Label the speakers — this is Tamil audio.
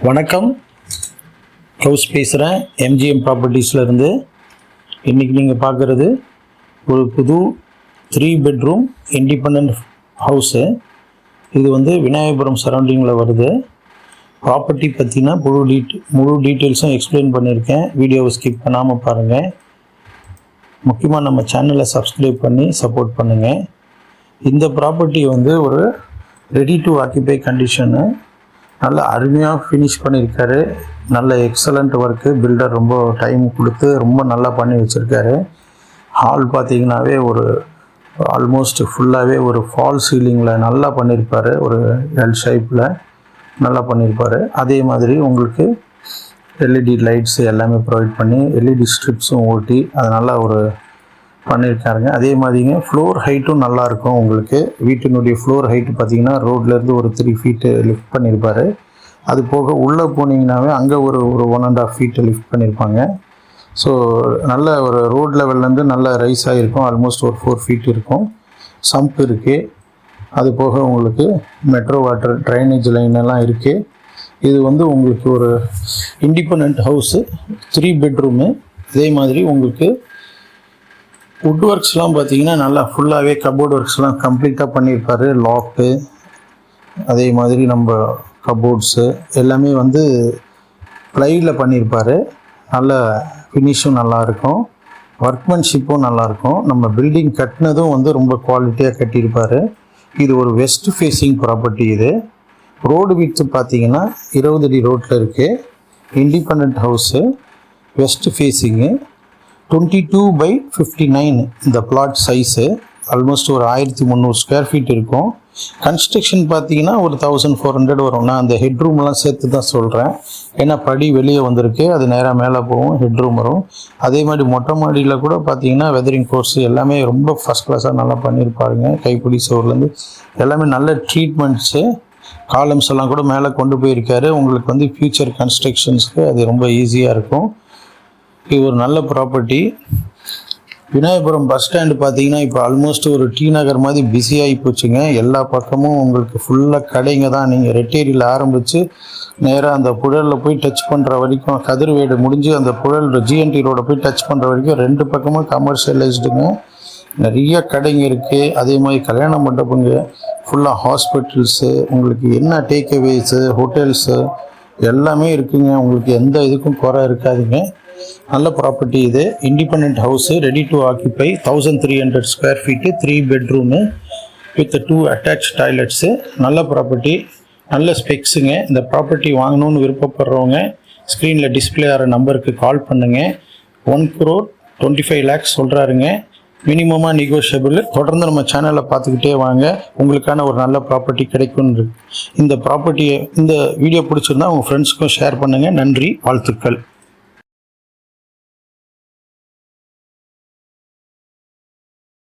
Speaker 1: வணக்கம். ஹவுஸ் பேசுகிறேன் எம்ஜிஎம் ப்ராப்பர்ட்டிஸ்லேருந்து இன்றைக்கி நீங்கள் பார்க்குறது ஒரு புது த்ரீ பெட்ரூம் இண்டிபெண்ட் ஹவுஸு இது வந்து விநாயகபுரம் சரௌண்டிங்கில் வருது. ப்ராப்பர்ட்டி பற்றினா முழு டீட் முழு டீட்டெயில்ஸும் எக்ஸ்பிளைன் பண்ணியிருக்கேன் வீடியோவை ஸ்கிப் பண்ணாமல் பாருங்கள் முக்கியமாக நம்ம சேனலை சப்ஸ்கிரைப் பண்ணி சப்போர்ட் பண்ணுங்கள் இந்த ப்ராப்பர்ட்டி வந்து ஒரு ரெடி டு ஆக்கிபை கண்டிஷனு நல்ல அருமையாக ஃபினிஷ் பண்ணியிருக்காரு. நல்ல எக்ஸலண்ட் ஒர்க்கு பில்டர் ரொம்ப டைம் கொடுத்து ரொம்ப நல்லா பண்ணி வச்சுருக்காரு. ஹால் பார்த்திங்கனாவே ஒரு ஆல்மோஸ்ட் ஃபுல்லாகவே ஒரு ஃபால் சீலிங்கில் நல்லா பண்ணியிருப்பார் ஒரு எல் ஷைப்பில் நல்லா பண்ணியிருப்பார். அதே மாதிரி உங்களுக்கு எல்இடி லைட்ஸ் எல்லாமே ப்ரொவைட் பண்ணி எல்இடி ஸ்ட்ரிப்ஸும் ஓட்டி அது நல்லா ஒரு பண்ணியிருக்காருங்க அதே மாதிரிங்க ஃப்ளோர் ஹைட்டும் நல்லாயிருக்கும் உங்களுக்கு. வீட்டினுடைய ஃப்ளோர் ஹைட்டு பார்த்தீங்கன்னா ரோட்லேருந்து ஒரு த்ரீ ஃபீட்டு லிஃப்ட் பண்ணியிருப்பார் அது போக உள்ளே போனீங்கன்னாவே அங்கே ஒரு ஒரு one and half feet lift பண்ணியிருப்பாங்க ஸோ நல்ல ஒரு ரோட் லெவல்லேருந்து நல்ல ரைஸ் ஆகிருக்கும் ஆல்மோஸ்ட் ஒரு ஃபோர் ஃபீட் இருக்கும். சம்ப் இருக்குது அது போக உங்களுக்கு மெட்ரோ வாட்டர் ட்ரைனேஜ் லைன் எல்லாம் இருக்குது இது வந்து உங்களுக்கு ஒரு இண்டிபெண்ட் ஹவுஸு த்ரீ பெட்ரூமு இதே மாதிரி உங்களுக்கு வுட் ஒர்க்ஸ்லாம் பார்த்தீங்கன்னா நல்லா ஃபுல்லாகவே கபோர்ட் ஒர்க்ஸ்லாம் கம்ப்ளீட்டாக பண்ணியிருப்பாரு லாக்கு அதே மாதிரி நம்ம கபோர்ட்ஸு எல்லாமே வந்து ப்ளைவில் பண்ணியிருப்பாரு. நல்ல ஃபினிஷும் நல்லாயிருக்கும். ஒர்க்மேன்ஷிப்பும் நல்லாயிருக்கும். நம்ம பில்டிங் கட்டினதும் வந்து ரொம்ப குவாலிட்டியாக கட்டியிருப்பாரு. இது ஒரு வெஸ்ட் ஃபேஸிங் ப்ராப்பர்ட்டி இது. ரோடு வித்து பார்த்தீங்கன்னா இருபது அடி ரோட்டில் இருக்குது independent house west facing twenty two by fifty nine இந்த பிளாட் சைஸு ஆல்மோஸ்ட் ஒரு ஆயிரத்தி முந்நூறு ஸ்கொயர் ஃபீட் இருக்கும். கன்ஸ்ட்ரக்ஷன் பார்த்தீங்கன்னா ஒரு தௌசண்ட் ஃபோர் ஹண்ட்ரட் வரும் நான் அந்த ஹெட்ரூம்லாம் சேர்த்து தான் சொல்கிறேன் ஏன்னா படி வெளியே வந்திருக்கு அது நேராக மேலே போகும் ஹெட்ரூம் வரும். அதே மாதிரி மொட்டை மாடியில் கூட பார்த்தீங்கன்னா வெதரிங் கோர்ஸ் எல்லாமே ரொம்ப ஃபஸ்ட் கிளாஸாக நல்லா பண்ணியிருப்பாருங்க. கைப்பிடி சோர்லேருந்து எல்லாமே நல்ல ட்ரீட்மெண்ட்ஸு காலம்ஸ் எல்லாம் கூட மேலே கொண்டு போயிருக்காரு. உங்களுக்கு வந்து ஃப்யூச்சர் கன்ஸ்ட்ரக்ஷன்ஸ்க்கு அது ரொம்ப ஈஸியாக இருக்கும். இது ஒரு நல்ல ப்ராப்பர்ட்டி விநாயகபுரம் பஸ் ஸ்டாண்டு பார்த்தீங்கன்னா இப்போ ஆல்மோஸ்ட் ஒரு டி நகர் மாதிரி பிஸியாகி போச்சுங்க. எல்லா பக்கமும் உங்களுக்கு ஃபுல்லாக கடைங்க தான். நீங்கள் ரெட்டேரியில் ஆரம்பித்து நேராக அந்த புழலில் போய் டச் பண்ணுற வரைக்கும் கதிர்வேடு முடிஞ்சு அந்த புழல் ஜிஎன்டி ரோட போய் டச் பண்ணுற வரைக்கும் ரெண்டு பக்கமும் கமர்ஷியலைஸ்டுங்க நிறைய கடைங்க இருக்குது அதே மாதிரி கல்யாண மண்டபங்க ஃபுல்லாக ஹாஸ்பிட்டல்ஸு உங்களுக்கு என்ன டேக்அவேஸு ஹோட்டல்ஸு எல்லாமே இருக்குங்க. உங்களுக்கு எந்த இதுக்கும் குறை இருக்காதுங்க. நல்ல ப்ராப்பர்ட்டி இது. Independent house ready to occupy thousand three hundred square feet three bedroom with two attach toilets நல்ல ப்ராப்பர்ட்டி நல்ல ஸ்பெக்ஸுங்க இந்த ப்ராப்பர்ட்டி வாங்கணும்னு விருப்பப்படுறவங்க ஸ்க்ரீனில் டிஸ்பிளே ஆகிற நம்பருக்கு கால் பண்ணுங்கள் one crore twenty five lakhs சொல்கிறாருங்க மினிமமாக நெகோஷியபிள் தொடர்ந்து நம்ம சேனலில் பார்த்துக்கிட்டே வாங்க. உங்களுக்கான ஒரு நல்ல ப்ராப்பர்ட்டி கிடைக்கும் இந்த ப்ராப்பர்ட்டியை இந்த வீடியோ பிடிச்சிருந்தா உங்கள் ஃப்ரெண்ட்ஸுக்கும் ஷேர் பண்ணுங்கள் நன்றி வாழ்த்துக்கள்.